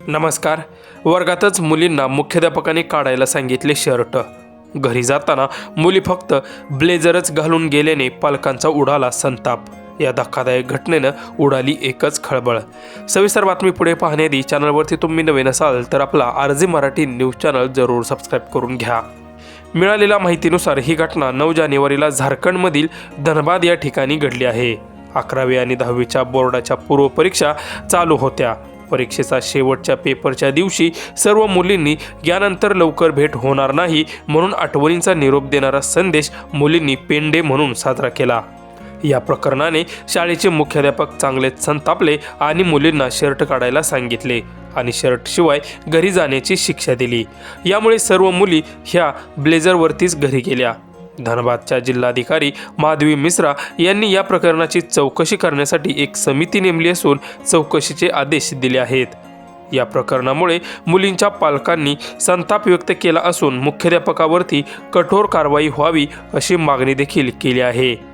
नमस्कार. वर्गातच मुलींना मुख्याध्यापकाने काढायला सांगितले शर्ट. घरी जाताना मुली फक्त ब्लेझरच घालून गेल्याने पालकांचा उडाला संताप. या धक्कादायक घटनेनं उडाली एकच खळबळ. सविस्तर बातमी पुढे पाहण्याआधी चॅनलवरती तुम्ही नवीन असाल तर आपला आरजी मराठी न्यूज चॅनल जरूर सबस्क्राईब करून घ्या. मिळालेल्या माहितीनुसार ही घटना नऊ जानेवारीला झारखंडमधील धनबाद या ठिकाणी घडली आहे. अकरावी आणि दहावीच्या बोर्डाच्या पूर्वपरीक्षा चालू होत्या. परीक्षेचा शेवटच्या पेपरच्या दिवशी सर्व मुलींनी यानंतर लवकर भेट होणार नाही म्हणून आठवणींचा निरोप देणारा संदेश मुलींनी पेंडे म्हणून साजरा केला. या प्रकरणाने शाळेचे मुख्याध्यापक चांगलेच संतापले आणि मुलींना शर्ट काढायला सांगितले आणि शर्ट शिवाय घरी जाण्याची शिक्षा दिली. यामुळे सर्व मुली ह्या ब्लेझरवरतीच घरी गेल्या. धनबादच्या जिल्हाधिकारी माधवी मिश्रा यांनी या प्रकरणाची चौकशी करण्यासाठी एक समिती नेमली असून चौकशीचे आदेश दिले आहेत. या प्रकरणामुळे मुलींच्या पालकांनी संताप व्यक्त केला असून मुख्याध्यापकावरती कठोर कारवाई व्हावी अशी मागणी देखील केली आहे.